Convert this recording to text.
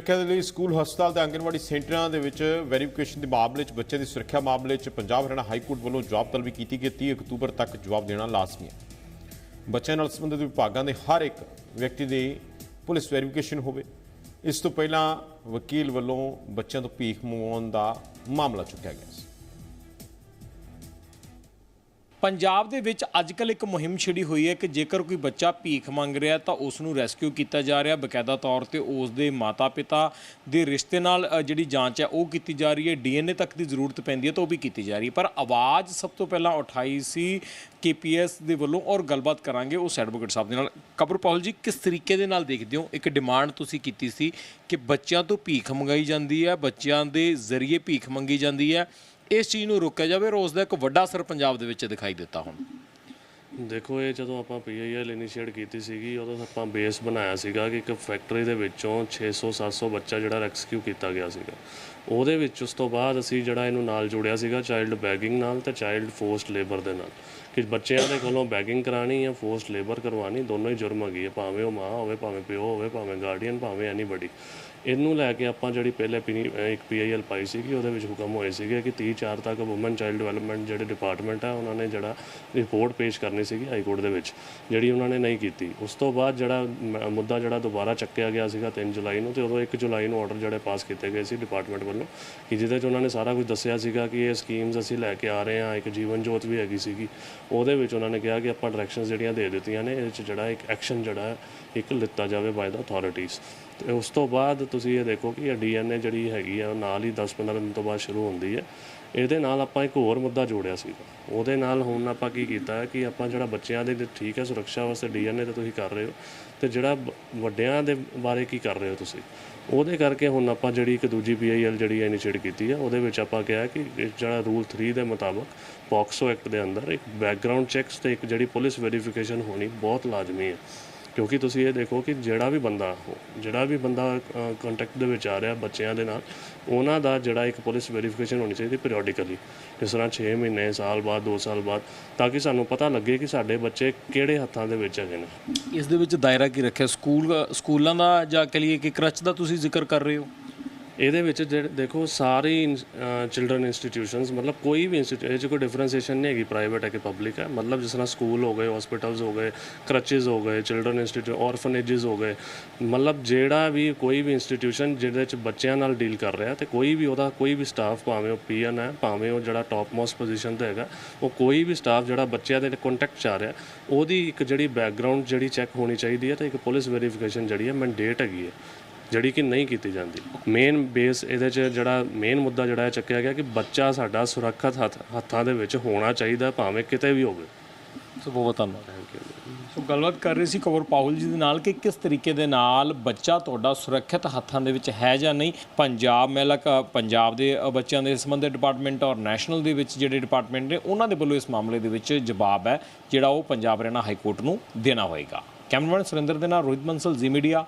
ਸੁਰੱਖਿਆ ਦੇ ਲਈ ਸਕੂਲ, ਹਸਪਤਾਲ ਤੇ ਆਂਗਨਵਾੜੀ ਸੈਂਟਰਾਂ ਦੇ ਵਿੱਚ ਵੈਰੀਫਿਕੇਸ਼ਨ ਦੇ ਮਾਮਲੇ 'ਚ, ਬੱਚਿਆਂ ਦੀ ਸੁਰੱਖਿਆ ਮਾਮਲੇ 'ਚ ਪੰਜਾਬ ਹਰਿਆਣਾ ਹਾਈ ਕੋਰਟ ਵੱਲੋਂ ਜਵਾਬ ਤਲਬੀ ਕੀਤੀ ਗਈ 30 ਅਕਤੂਬਰ ਤੱਕ ਜਵਾਬ ਦੇਣਾ ਲਾਜ਼ਮੀ ਹੈ। ਬੱਚਿਆਂ ਨਾਲ ਸੰਬੰਧਿਤ ਵਿਭਾਗਾਂ ਦੇ ਹਰ ਇੱਕ ਵਿਅਕਤੀ ਦੀ ਪੁਲਿਸ ਵੈਰੀਫਿਕੇਸ਼ਨ ਹੋਵੇ। ਇਸ ਤੋਂ ਪਹਿਲਾਂ ਵਕੀਲ ਵੱਲੋਂ ਬੱਚਿਆਂ ਤੋਂ ਭੀਖ ਮੰਗਵਾਉਣ ਦਾ ਮਾਮਲਾ ਚੁੱਕਿਆ ਗਿਆ ਸੀ। ਪੰਜਾਬ ਦੇ ਵਿੱਚ ਅੱਜਕੱਲ ਇੱਕ ਮੁਹਿੰਮ ਛਿੜੀ ਹੋਈ ਹੈ ਕਿ ਜੇਕਰ ਕੋਈ ਬੱਚਾ ਭੀਖ ਮੰਗ ਰਿਹਾ ਤਾਂ ਉਸ ਨੂੰ ਰੈਸਕਿਊ ਕੀਤਾ ਜਾ ਰਿਹਾ ਬਕਾਇਦਾ ਤੌਰ ਤੇ ਉਸ ਦੇ ਮਾਤਾ-ਪਿਤਾ ਦੇ ਰਿਸ਼ਤੇ ਨਾਲ ਜਿਹੜੀ ਜਾਂਚ ਹੈ, ਉਹ ਕੀਤੀ ਜਾ ਰਹੀ ਹੈ। ਡੀਐਨਏ ਤੱਕ ਦੀ ਜ਼ਰੂਰਤ ਪੈਂਦੀ ਹੈ ਤਾਂ ਉਹ ਵੀ ਕੀਤੀ ਜਾ ਰਹੀ ਹੈ। ਪਰ ਆਵਾਜ਼ ਸਭ ਤੋਂ ਪਹਿਲਾਂ ਉਠਾਈ ਸੀ ਕੇਪੀਐਸ ਦੇ ਵੱਲੋਂ ਔਰ ਗੱਲਬਾਤ ਕਰਾਂਗੇ ਉਸ ਐਡਵੋਕੇਟ ਸਾਹਿਬ ਦੇ ਨਾਲ। ਕਬਰ ਕਬਰਪਾਲ ਜੀ, ਕਿਸ ਤਰੀਕੇ ਦੇ ਨਾਲ ਦੇਖਦੇ ਹੋ? ਇੱਕ ਡਿਮਾਂਡ ਤੁਸੀਂ ਕੀਤੀ ਸੀ ਕਿ ਬੱਚਿਆਂ ਤੋਂ ਭੀਖ ਮੰਗਾਈ ਜਾਂਦੀ ਹੈ, ਬੱਚਿਆਂ ਦੇ ਜ਼ਰੀਏ ਭੀਖ ਮੰਗੀ ਜਾਂਦੀ ਹੈ। ਇਸ ਚੀਜ਼ ਨੂੰ ਰੋਕਿਆ ਜਾਵੇ ਔਰ ਉਸ ਦਾ ਇੱਕ ਵੱਡਾ ਅਸਰ ਪੰਜਾਬ ਦੇ ਵਿੱਚ ਦਿਖਾਈ ਦਿੱਤਾ ਹੁਣ। ਦੇਖੋ, ਇਹ ਜਦੋਂ ਆਪਾਂ ਪੀਆਈਐਲ ਇਨੀਸ਼ੀਏਟ ਕੀਤੀ ਸੀਗੀ, ਉਦੋਂ ਆਪਾਂ ਬੇਸ ਬਣਾਇਆ ਸੀਗਾ ਕਿ ਇੱਕ ਫੈਕਟਰੀ ਦੇ ਵਿੱਚੋਂ 600 700 ਬੱਚਾ ਜਿਹੜਾ ਰੈਸਕਿਊ ਕੀਤਾ ਗਿਆ ਸੀਗਾ। ਉਹਦੇ ਵਿੱਚ ਉਸ ਤੋਂ ਬਾਅਦ ਅਸੀਂ ਜਿਹੜਾ ਇਹਨੂੰ ਨਾਲ ਜੋੜਿਆ ਸੀਗਾ ਚਾਈਲਡ ਬੈਗਿੰਗ ਨਾਲ ਤੇ ਚਾਈਲਡ ਫੋਰਸਡ ਲੇਬਰ ਦੇ ਨਾਲ। ਕਿ ਬੱਚਿਆਂ ਦੇ ਕੋਲੋਂ ਬੈਗਿੰਗ ਕਰਾਣੀ ਜਾਂ ਫੋਰਸਡ ਲੇਬਰ ਕਰਵਾਣੀ ਦੋਨੋਂ ਹੀ ਜੁਰਮ ਹੈਗੀ ਹੈ ਭਾਵੇਂ ਉਹ ਮਾਂ ਹੋਵੇ, ਭਾਵੇਂ ਪਿਓ ਹੋਵੇ, ਭਾਵੇਂ ਗਾਰਡੀਅਨ ਭਾਵੇਂ ਐਨੀਬਡੀ ਇਹਨੂੰ ਲੈ ਕੇ ਆਪਾਂ ਜਿਹੜੀ ਪਹਿਲੇ ਪੀ- ਅਹ ਇੱਕ ਪੀਆਈਐਲ ਪਾਈ ਸੀਗੀ, ਉਹਦੇ ਵਿੱਚ ਹੁਕਮ ਹੋਏ ਸੀਗੇ ਕਿ 30 4 ਤੱਕ ਔਮਨ ਚਾਈਲਡ ਡਿਵੈਲਪਮੈਂਟ ਜਿਹੜੇ ਡਿਪਾਰਟਮੈਂਟ ਆ, ਉਹਨਾਂ ਨੇ ਜਿਹੜਾ ਰਿਪੋਰਟ ਪੇਸ਼ ਕਰਨੀ ਸੀਗੀ ਹਾਈ ਕੋਰਟ ਦੇ ਵਿੱਚ, ਜਿਹੜੀ ਉਹਨਾਂ ਨੇ ਨਹੀਂ ਕੀਤੀ। ਉਸ ਤੋਂ ਬਾਅਦ ਜਿਹੜਾ ਮ- ਮੁੱਦਾ ਜਿਹੜਾ ਦੁਬਾਰਾ ਚੱਕਿਆ ਗਿਆ ਸੀਗਾ 3 ਜੁਲਾਈ ਨੂੰ, ਤੇ ਉਦੋਂ 1 ਜੁਲਾਈ ਨੂੰ ਆਰਡਰ ਜਿਹੜੇ ਪਾਸ ਕੀਤੇ ਗਏ ਸੀ ਡਿਪਾਰਟਮੈਂਟ ਵੱਲੋਂ ਕਿ ਜਿਹਦੇ 'ਚ ਉਹਨਾਂ ਨੇ ਸਾਰਾ ਕੁਝ ਦੱਸਿਆ ਸੀਗਾ ਕਿ ਇਹ ਸਕੀਮਸ ਅਸੀਂ ਲੈ ਕੇ ਆ ਰਹੇ ਹਾਂ, ਇੱਕ ਜੀਵਨ ਜੋਤ ਵੀ ਹੈਗੀ ਸੀਗੀ। ਉਹਦੇ ਵਿੱਚ ਉਹਨਾਂ ਨੇ ਕਿਹਾ ਕਿ ਆਪਾਂ ਡਾਇਰੈਕਸ਼ਨਸ ਜਿਹੜੀਆਂ ਦੇ ਦਿੱਤੀਆਂ ਨੇ ਇਹ 'ਚ ਜਿਹੜਾ ਇੱਕ ਐਕਸ਼ਨ ਜਿਹੜਾ ਹੈ, ਇੱਕ ਲਿੱਤਾ ਜਾਵੇ ਬਾਏ ਦਾ ਅਥਾਰਟੀਜ਼ ਤੇ ਉਸ ਤੋਂ ਬਾਅਦ ਤੁਸੀਂ ਇਹ ਦੇਖੋ ਕਿ ਇਹ ਡੀਐਨਏ ਜਿਹੜੀ ਹੈਗੀ ਆ, ਉਹ ਨਾਲ ਹੀ 10-15 ਦਿਨ ਤੋਂ ਬਾਅਦ ਸ਼ੁਰੂ ਹੁੰਦੀ ਹੈ। ਇਹਦੇ ਨਾਲ ਆਪਾਂ ਇੱਕ ਹੋਰ ਮੁੱਦਾ ਜੋੜਿਆ ਸੀ ਉਹਦੇ ਨਾਲ ਹੁਣ ਆਪਾਂ ਕੀ ਕੀਤਾ ਕਿ ਆਪਾਂ ਜਿਹੜਾ ਬੱਚਿਆਂ ਦੇ ਠੀਕ ਹੈ, ਸੁਰੱਖਿਆ ਵਾਸਤੇ ਡੀਐਨਏ ਤੇ ਤੁਸੀਂ ਕਰ ਰਹੇ ਹੋ ਤੇ ਜਿਹੜਾ ਬ- ਵੱਡਿਆਂ ਦੇ ਬਾਰੇ ਕੀ ਕਰ ਰਹੇ ਹੋ ਤੁਸੀਂ? ਉਹਦੇ ਕਰਕੇ ਹੁਣ ਆਪਾਂ ਜਿਹੜੀ ਇੱਕ ਦੂਜੀ ਪੀਆਈਐਲ ਜਿਹੜੀ ਇਨੀਸ਼ੀਏਟ ਕੀਤੀ ਆ ਉਹਦੇ ਵਿੱਚ ਆਪਾਂ ਕਿਹਾ ਕਿ ਜਿਹੜਾ ਰੂਲ 3 ਦੇ ਮੁਤਾਬਕ ਪੌਕਸੋ ਐਕਟ ਦੇ ਅੰਦਰ ਇੱਕ ਬੈਕਗ੍ਰਾਉਂਡ ਚੈੱਕਸ ਤੇ ਇੱਕ ਜਿਹੜੀ ਪੁਲਿਸ ਵੈਰੀਫਿਕੇਸ਼ਨ ਹੋਣੀ ਬਹੁਤ ਲਾਜ਼ਮੀ ਹੈ। ਕਿਉਂਕਿ ਤੁਸੀਂ ਇਹ ਦੇਖੋ ਕਿ ਜਿਹੜਾ ਵੀ ਬੰਦਾ, ਜਿਹੜਾ ਵੀ ਬੰਦਾ ਕੰਟੈਕਟ ਦੇ ਵਿੱਚ ਆ ਰਿਹਾ ਬੱਚਿਆਂ ਦੇ ਨਾਲ, ਉਹਨਾਂ ਦਾ ਜਿਹੜਾ ਇੱਕ ਪੁਲਿਸ ਵੈਰੀਫਿਕੇਸ਼ਨ ਹੋਣੀ ਚਾਹੀਦੀ ਪੀਰੀਓਡਿਕਲੀ ਜਿਸ ਤਰ੍ਹਾਂ 6 ਮਹੀਨੇ, ਸਾਲ ਬਾਅਦ 2 ਸਾਲ ਬਾਅਦ, ਤਾਂ ਕਿ ਸਾਨੂੰ ਪਤਾ ਲੱਗੇ ਕਿ ਸਾਡੇ ਬੱਚੇ ਕਿਹੜੇ ਹੱਥਾਂ ਦੇ ਵਿੱਚ ਹੈਗੇ ਨੇ। ਇਸ ਦੇ ਵਿੱਚ ਦਾਇਰਾ ਕੀ ਰੱਖਿਆ? ਸਕੂਲ ਸਕੂਲਾਂ ਦਾ ਜਾਂ ਕਹ ਲਈਏ ਕਿ ਕਰਚ ਦਾ ਤੁਸੀਂ ਜ਼ਿਕਰ ਕਰ ਰਹੇ ਹੋ? ਇਹਦੇ ਵਿੱਚ ਜਿਹੜੇ- ਦੇਖੋ ਸਾਰੇ ਚਿਲਡਰਨ ਇੰਸਟੀਟਿਊਸ਼ਨਸ ਮਤਲਬ ਕੋਈ ਵੀ ਇੰਸਟੀਟਿਊਟ ਇਹ 'ਚ ਕੋਈ ਡਿਫਰੈਂਸੀਏਸ਼ਨ ਨਹੀਂ ਹੈਗੀ ਪ੍ਰਾਈਵੇਟ ਹੈ ਕਿ ਪਬਲਿਕ ਹੈ। ਮਤਲਬ ਜਿਸ ਤਰ੍ਹਾਂ ਸਕੂਲ ਹੋ ਗਏ ਹਸਪੀਟਲਸ ਹੋ ਗਏ ਕਰਚਸ ਹੋ ਗਏ ਚਿਲਡਰਨ ਇੰਸਟੀਟਿਊਟ ਆਰਫਨੇजेस ਹੋ ਗਏ। ਮਤਲਬ ਜਿਹੜਾ ਵੀ ਕੋਈ ਵੀ ਇੰਸਟੀਟਿਊਸ਼ਨ ਜਿਹਦੇ 'ਚ ਬੱਚਿਆਂ ਨਾਲ ਡੀਲ ਕਰ ਰਿਹਾ ਤੇ ਕੋਈ ਵੀ ਉਹਦਾ, ਕੋਈ ਵੀ ਸਟਾਫ ਭਾਵੇਂ ਉਹ ਪੀਐਨ ਹੈ, ਭਾਵੇਂ ਉਹ ਜਿਹੜਾ ਟਾਪ ਮੋਸਟ ਪੋਜੀਸ਼ਨ ਤੇ ਹੈਗਾ, ਉਹ ਕੋਈ ਵੀ ਸਟਾਫ ਜਿਹੜਾ ਬੱਚਿਆਂ ਦੇ ਕੰਟੈਕਟ 'ਚ ਆ ਰਿਹਾ, ਉਹਦੀ ਇੱਕ ਜਿਹੜੀ ਬੈਕਗ੍ਰਾਉਂਡ ਜਿਹੜੀ ਚੈੱਕ ਹੋਣੀ ਚਾਹੀਦੀ ਹੈ ਤੇ ਇੱਕ ਪੁਲਿਸ ਵੈਰੀਫਿਕੇਸ਼ਨ ਜਿਹੜੀ ਹੈ ਮੈਂਡੇਟ ਹੈਗੀ ਹੈ। ਜਿਹੜੀ ਕਿ ਨਹੀਂ ਕੀਤੀ ਜਾਂਦੀ। ਮੇਨ ਬੇਸ ਇਹਦੇ 'ਚ ਜਿਹੜਾ ਮੇਨ ਮੁੱਦਾ ਜਿਹੜਾ ਚੱਕਿਆ ਗਿਆ ਕਿ ਬੱਚਾ ਸਾਡਾ ਸੁਰੱਖਿਅਤ ਹੱਥ ਹੱਥਾਂ ਦੇ ਵਿੱਚ ਹੋਣਾ ਚਾਹੀਦਾ ਭਾਵੇਂ ਕਿਤੇ ਵੀ ਹੋਵੇ। ਸੋ ਬਹੁਤ ਬਹੁਤ ਧੰਨਵਾਦ ਸੋ ਗੱਲਬਾਤ ਕਰ ਰਹੇ ਸੀ ਕਵਰ ਪਾਹੁਲ ਜੀ ਦੇ ਨਾਲ ਕਿ ਕਿਸ ਤਰੀਕੇ ਦੇ ਨਾਲ ਬੱਚਾ ਤੁਹਾਡਾ ਸੁਰੱਖਿਅਤ ਹੱਥਾਂ ਦੇ ਵਿੱਚ ਹੈ ਜਾਂ ਨਹੀਂ? ਪੰਜਾਬ ਮਹਿਲਾ ਕ- ਪੰਜਾਬ ਦੇ ਬੱਚਿਆਂ ਦੇ ਸੰਬੰਧਿਤ ਡਿਪਾਰਟਮੈਂਟ ਔਰ ਨੈਸ਼ਨਲ ਦੇ ਵਿੱਚ ਜਿਹੜੇ ਡਿਪਾਰਟਮੈਂਟ ਨੇ ਉਹਨਾਂ ਦੇ ਵੱਲੋਂ ਇਸ ਮਾਮਲੇ ਦੇ ਵਿੱਚ ਜਵਾਬ ਹੈ ਜਿਹੜਾ ਉਹ ਪੰਜਾਬ ਹਰਿਆਣਾ ਹਾਈ ਕੋਰਟ ਨੂੰ ਦੇਣਾ ਹੋਏਗਾ। ਕੈਮਰਾਮੈਨ ਸੁਰਿੰਦਰ ਦੇ ਨਾਲ ਰੋਹਿਤ ਬੰਸਲ ਜ਼ੀ ਮੀਡੀਆ